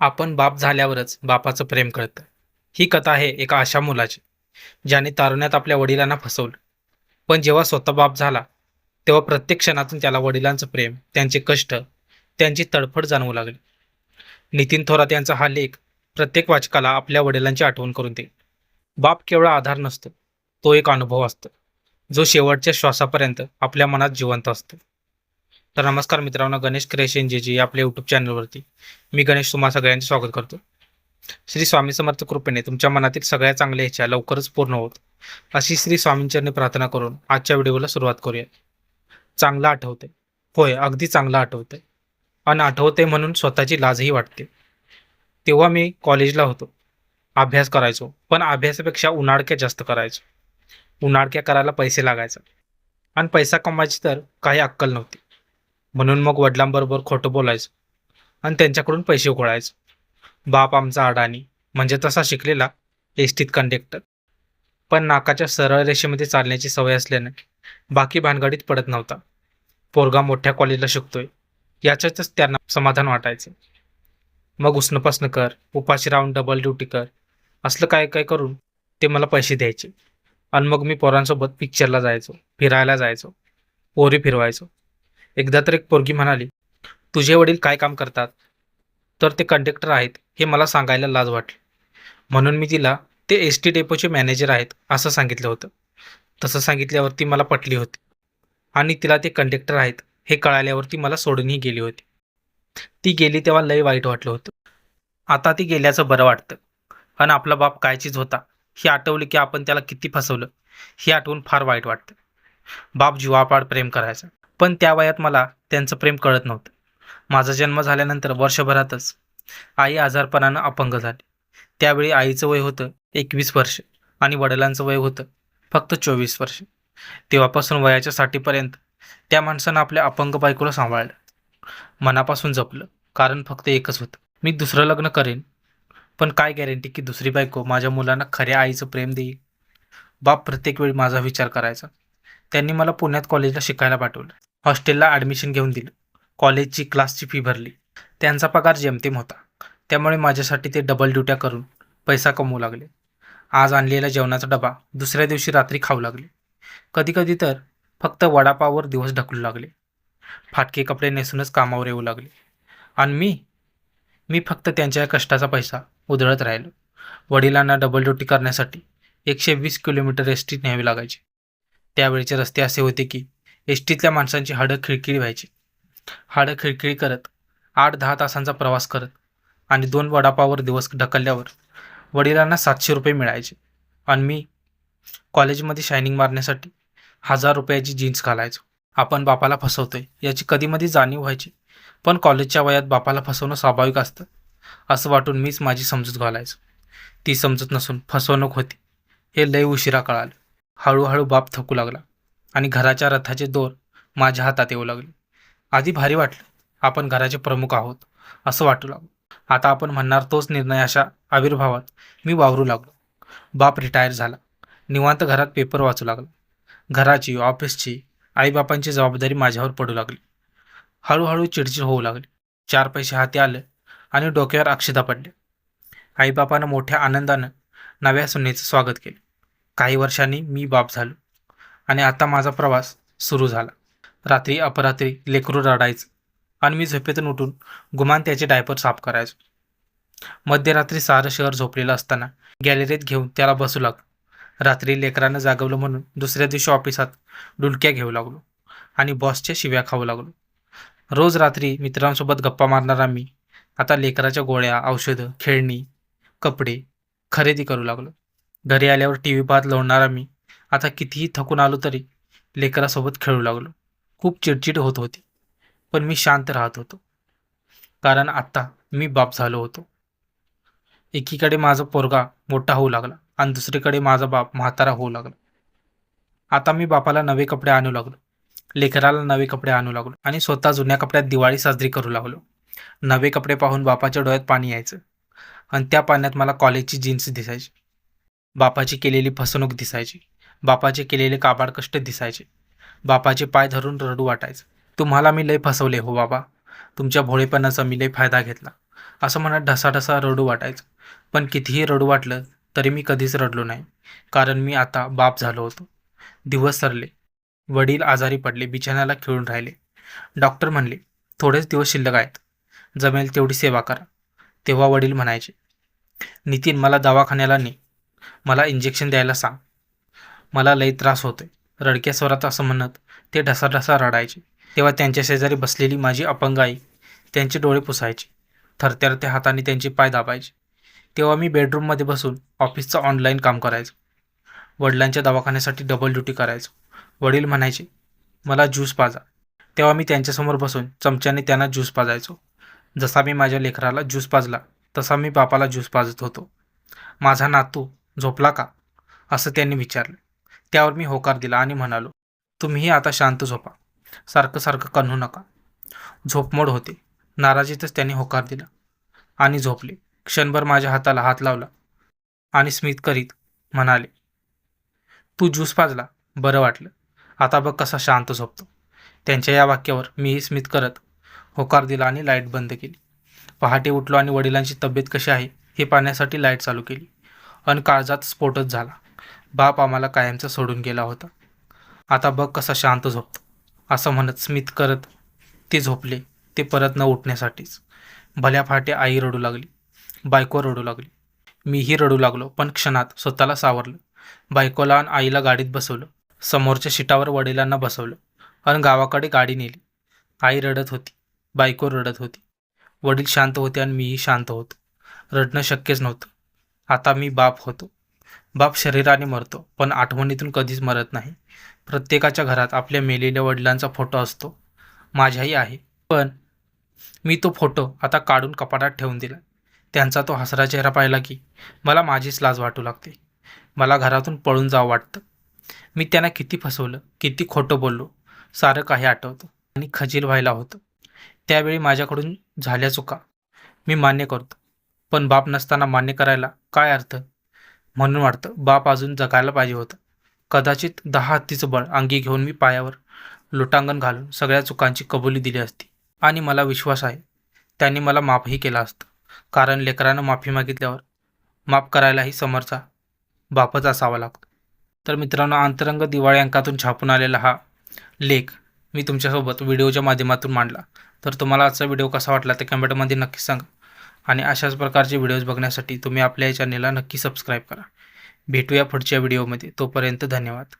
आपण बाप झाल्यावरच बापाचं प्रेम कळतं. ही कथा आहे एका अशा मुलाची ज्याने तारुण्यात आपल्या वडिलांना फसवलं. पण जेव्हा स्वतः बाप झाला तेव्हा प्रत्येक क्षणातून त्याला वडिलांचं प्रेम त्यांचे कष्ट त्यांची तडफड जाणवू लागली. नितीन थोरात यांचा हा लेख प्रत्येक वाचकाला आपल्या वडिलांची आठवण करून देईल. बाप केवळ आधार नसतो तो एक अनुभव असतो जो शेवटच्या श्वासापर्यंत आपल्या मनात जिवंत असतो. तर नमस्कार मित्रांनो गणेश क्रिएशन जे जी या आपल्या यूट्यूब चॅनलवरती मी गणेश तुम्हा सगळ्यांचे स्वागत करतो. श्री स्वामी समर्थ कृपेने तुमच्या मनातील सगळ्या चांगल्या इच्छा लवकरच पूर्ण होत. अशी श्री स्वामींचरणी प्रार्थना करून आजच्या व्हिडिओला सुरुवात करूया चांगलं आठवते होय अगदी चांगलं आठवते आणि आठवते म्हणून स्वतःची लाजही वाटते. तेव्हा मी कॉलेजला होतो. अभ्यास करायचो पण अभ्यासापेक्षा उन्हाळक्या जास्त करायचो. उन्हाळक्या करायला पैसे लागायचं. आणि पैसा कमवायची तर काही अक्कल नव्हती. म्हणून मग वडिलांबरोबर खोटं बोलायचं आणि त्यांच्याकडून पैसे उकळायचं. बाप आमचा अडाणी म्हणजे तसा शिकलेला एसटीत कंडक्टर पण नाकाच्या सरळ रेषेमध्ये चालण्याची सवय असल्याने बाकी भानगडीत पडत नव्हता. पोरगा मोठ्या कॉलेजला शिकतोय. याच्यातच त्यांना समाधान वाटायचे. मग उसणपासणं कर उपाशी राहून डबल ड्युटी कर असलं काय काय करून ते मला पैसे द्यायचे. आणि मग मी पोरांसोबत पिक्चरला जायचो फिरायला जायचो पोरी फिरवायचो. एकदा तर एक पोरगी म्हणाली तुझे वडील काय काम करतात? तर ते कंडक्टर आहेत हे मला सांगायला लाज वाटली. म्हणून मी तिला ते एस टी डेपोचे मॅनेजर आहेत असं सांगितलं होतं. तसं सांगितल्यावरती मला पटली होती. आणि तिला ते कंडक्टर आहेत हे कळाल्यावरती मला सोडूनही गेली होती. ती गेली तेव्हा लय वाईट वाटलं होतं. आता ती गेल्याचं बरं वाटतं. आणि आपला बाप काय चीज होता ही आठवली की आपण त्याला किती फसवलं ही आठवून फार वाईट वाटतं. बाप जीवापाड प्रेम करायचा. पण त्या वयात मला त्यांचं प्रेम कळत नव्हतं. माझा जन्म झाल्यानंतर वर्षभरातच आई आजारपणानं अपंग झाली. त्यावेळी आईचं वय होतं एकवीस वर्ष आणि वडिलांचं वय होतं फक्त चोवीस वर्ष. तेव्हापासून वयाच्या साठीपर्यंत त्या माणसानं आपल्या अपंग बायकोला सांभाळलं. मनापासून जपलं कारण फक्त एकच होतं. मी दुसरं लग्न करेन पण काय गॅरंटी की दुसरी बायको माझ्या मुलांना खऱ्या आईचं प्रेम देईल? बाप प्रत्येक वेळी माझा विचार करायचा. त्यांनी मला पुण्यात कॉलेजला शिकायला पाठवलं. हॉस्टेलला ॲडमिशन घेऊन दिलं. कॉलेजची क्लासची फी भरली. त्यांचा पगार जेमतेम होता. त्यामुळे माझ्यासाठी ते डबल ड्युट्या करून पैसा कमवू लागले. आज आणलेला जेवणाचा डबा दुसऱ्या दिवशी रात्री खाऊ लागले. कधीकधी तर फक्त वडापाववर दिवस ढकलू लागले. फाटके कपडे नेसूनच कामावर येऊ लागले. आणि मी मी फक्त त्यांच्या कष्टाचा पैसा उधळत राहिलो. वडिलांना डबल ड्युटी करण्यासाठी एकशे वीस किलोमीटर एस टी न्यावी लागायची. त्यावेळेचे रस्ते असे होते की एस टीतल्या माणसांची हाडं खिळखिळी व्हायची. हाडं खिळखिळी करत आठ दहा तासांचा प्रवास करत आणि दोन वडापावर दिवस ढकलल्यावर वडिलांना सातशे रुपये मिळायचे आणि मी कॉलेजमध्ये शायनिंग मारण्यासाठी हजार रुपयाची जीन्स घालायचो. आपण बापाला फसवतोय याची कधीमधी जाणीव व्हायची पण कॉलेजच्या वयात बापाला फसवणं स्वाभाविक असतं असं वाटून मीच माझी समजूत घालायचो. ती समजूत नसून फसवणूक होती. हे लय उशिरा कळालं. हळूहळू बाप थकू लागला. आणि घराच्या रथाचे दोर माझ्या हातात येऊ लागले. आधी भारी वाटलं. आपण घराचे प्रमुख आहोत असं वाटू लागलो. आता आपण म्हणणार तोच निर्णय अशा आविर्भावात मी वावरू लागलो. बाप रिटायर झाला. निवांत घरात पेपर वाचू लागला. घराची ऑफिसची आईबापांची जबाबदारी माझ्यावर पडू लागली. हळूहळू चिडचिड होऊ लागली. चार पैसे हाती आले आणि डोक्यावर अक्षता पडले. आईबापानं मोठ्या आनंदानं नव्या सुनेचं स्वागत केलं. काही वर्षांनी मी बाप झालो. आणि आता माझा प्रवास सुरू झाला. रात्री अपरात्री लेकरू रडायचं आणि मी झोपेतून उठून गुमान त्याचे डायपर साफ करायचो. मध्यरात्री सारं शहर झोपलेलं असताना गॅलरीत घेऊन त्याला बसू लागलो. रात्री लेकरानं जागवलं म्हणून दुसऱ्या दिवशी ऑफिसात डुलक्या घेऊ लागलो आणि बॉसच्या शिव्या खाऊ लागलो. रोज रात्री मित्रांसोबत गप्पा मारणारा मी आता लेकराच्या गोळ्या औषधं खेळणी कपडे खरेदी करू लागलो. घरी आल्यावर टी व्ही पाहत लोळणारा मी आता कितीही थकून आलो तरी लेकरासोबत खेळू लागलो. खूप चिडचिड होत होती पण मी शांत राहत होतो. कारण आत्ता मी बाप झालो होतो. एकीकडे माझा पोरगा मोठा होऊ लागला आणि दुसरीकडे माझा बाप म्हातारा होऊ लागला. आता मी बापाला नवे कपडे आणू लागलो लेकराला नवे कपडे आणू लागलो आणि स्वतः जुन्या कपड्यात दिवाळी साजरी करू लागलो. नवे कपडे पाहून बापाच्या डोळ्यात पाणी यायचं आणि त्या पाण्यात मला कॉलेजची जीन्स दिसायची. बापाची केलेली फसवणूक दिसायची. बापाचे केलेले काबाड कष्ट दिसायचे. बापाचे पाय धरून रडू वाटायचं. तुम्हाला मी लय फसवले हो बाबा. तुमच्या भोळेपणाचा मी लय फायदा घेतला. असं म्हणत ढसाढसा रडू वाटायचं. पण कितीही रडू वाटलं तरी मी कधीच रडलो नाही. कारण मी आता बाप झालो होतो. दिवस सरले. वडील आजारी पडले बिछाण्याला खेळून राहिले. डॉक्टर म्हणले थोडेच दिवस शिल्लक आहेत. जमेल तेवढी सेवा करा. तेव्हा वडील म्हणायचे नितीन मला दवाखान्याला ने. मला इंजेक्शन द्यायला सांग. मला लई त्रास होते रडक्या स्वरात असं म्हणत ते ढसाढसा रडायचे. तेव्हा त्यांच्या शेजारी बसलेली माझी अपंग आई त्यांचे डोळे पुसायचे. थरथरत्या हाताने त्यांचे पाय दाबायचे. तेव्हा मी बेडरूममध्ये बसून ऑफिसचं ऑनलाईन काम करायचो. वडिलांच्या दवाखान्यासाठी डबल ड्युटी करायचो. वडील म्हणायचे मला ज्यूस पाजा. तेव्हा मी त्यांच्यासमोर बसून चमच्याने त्यांना ज्यूस पाजायचो. जसा मी माझ्या लेकराला ज्यूस पाजला तसा मी बापाला ज्यूस पाजत होतो. माझा नातू झोपला का? असं त्यांनी विचारलं. त्यावर मी होकार दिला आणि म्हणालो तुम्हीही आता शांत झोपा. सारखं सारखं कन्हू नका. झोपमोड होते. नाराजीतच त्यांनी होकार दिला. आणि झोपले. क्षणभर माझ्या हाताला हात लावला आणि स्मित करीत म्हणाले तू ज्यूस पाजला. बरं वाटलं. आता बघ कसा शांत झोपतो. त्यांच्या या वाक्यावर मीही स्मित करत होकार दिला आणि लाइट बंद केली. पहाटे उठलो आणि वडिलांची तब्येत कशी आहे हे पाहण्यासाठी लाइट चालू केली. अन काळजात स्फोटच झाला. बाप आम्हाला कायमचा सोडून गेला होता. आता बघ कसा शांत झोपतो. असं म्हणत स्मित करत ते झोपले ते परत न उठण्यासाठीच. भल्या फाटे आई रडू लागली बायको रडू लागली. मीही रडू लागलो पण क्षणात स्वतःला सावरलं. बायकोला आणि आईला गाडीत बसवलं समोरच्या शिटावर वडिलांना बसवलं आणि गावाकडे गाडी नेली. आई रडत होती बायको रडत होती. वडील शांत होते आणि मीही शांत होतो. रडणं शक्यच नव्हतं. आता मी बाप होतो. बाप शरीराने मरतो पण आठवणीतून कधीच मरत नाही. प्रत्येकाच्या घरात आपल्या मेलेल्या वडिलांचा फोटो असतो. माझ्याही आहे. पण मी तो फोटो आता काढून कपाटात ठेवून दिला. त्यांचा तो हसरा चेहरा पाहिला की मला माझीच लाज वाटू लागते. मला घरातून पळून जावं वाटतं. मी त्यांना किती फसवलं किती खोटं बोललो सारं काही आठवतं आणि खजील व्हायला होतं. त्यावेळी माझ्याकडून झाल्या चुका. मी मान्य करतो. पण बाप नसताना मान्य करायला काय अर्थ? म्हणून वाटतं बाप अजून जगायला पाहिजे होतं. कदाचित दहा हत्तीचं बळ अंगी घेऊन मी पायावर लोटांगण घालून सगळ्या चुकांची कबुली दिली असती. आणि मला विश्वास आहे त्यांनी मला माफही केलं असतं. कारण लेकरानं माफी मागितल्यावर माफ करायलाही समोरचा बापच असावा लागतो. तर मित्रांनो अंतरंग दिवाळी अंकातून छापून आलेला हा लेख मी तुमच्यासोबत व्हिडिओच्या माध्यमातून मांडला. तर तुम्हाला आजचा व्हिडिओ कसा वाटला ते कमेंटमध्ये नक्की सांगा. आणि अशाच प्रकारचे व्हिडिओज बघण्यासाठी तुम्ही आपल्या या चॅनेलला नक्की सबस्क्राईब करा. भेटूया पुढच्या व्हिडिओमध्ये तोपर्यंत धन्यवाद.